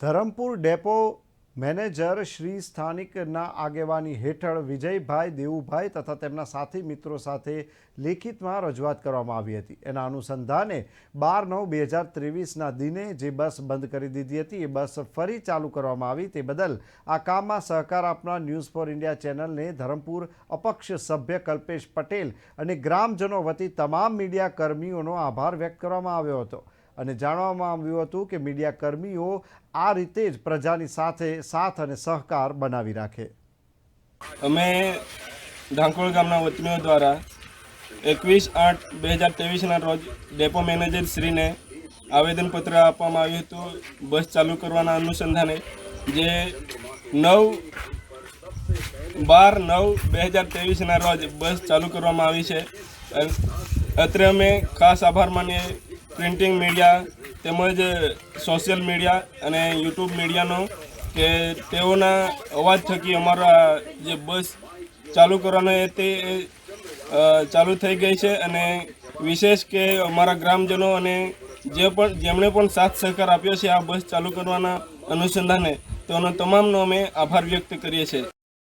Dharampur depot manager Shri સ્થાનિકના આગેવાની હેઠળ વિજયભાઈ દેવુભાઈ તથા તેમના સાથી મિત્રો સાથે લેખિતમાં રજૂઆત કરવામાં આવી હતી. એના અનુસંધાને બાર નવ બે હજાર ત્રેવીસના દિને જે બસ બંધ કરી દીધી હતી, એ બસ ફરી ચાલુ કરવામાં આવી. તે બદલ આ કામમાં સહકાર આપનાર ન્યૂઝ ફોર ઇન્ડિયા ચેનલને ધરમપુર અપક્ષ સભ્ય કલ્પેશ પટેલ અને ગ્રામજનો વતી તમામ મીડિયા કર્મીઓનો આભાર વ્યક્ત કરવામાં આવ્યો હતો. અને જાણવામાં આવ્યું હતું કે મીડિયા કર્મીઓ આ રીતે જ પ્રજાની સાથે સાથ અને સહકાર બનાવી રાખે. અમે ધાંકોળ ગામના વતનીઓ દ્વારા એકવીસ આઠ બે હજાર ત્રેવીસના રોજ ડેપો મેનેજર શ્રીને આવેદનપત્ર આપવામાં આવ્યું હતું બસ ચાલુ કરવાના અનુસંધાને જે નવ બાર નવ બે હજાર ત્રેવીસના રોજ બસ ચાલુ કરવામાં આવી છે. અત્રે અમે ખાસ આભાર માનીએ પ્રિન્ટિંગ મીડિયા તેમજ સોશિયલ મીડિયા અને યુટ્યુબ મીડિયાનો કે તેઓના અવાજ થકી અમારા જે બસ ચાલુ કરવાનો એ તે ચાલુ થઈ ગઈ છે અને વિશેષ કે અમારા ગ્રામજનો અને જે પણ, જેમણે પણ સાથ સહકાર આપ્યો છે આ બસ ચાલુ કરવાના અનુસંધાને તેઓનો તમામનો અમે આભાર વ્યક્ત કરીએ છીએ.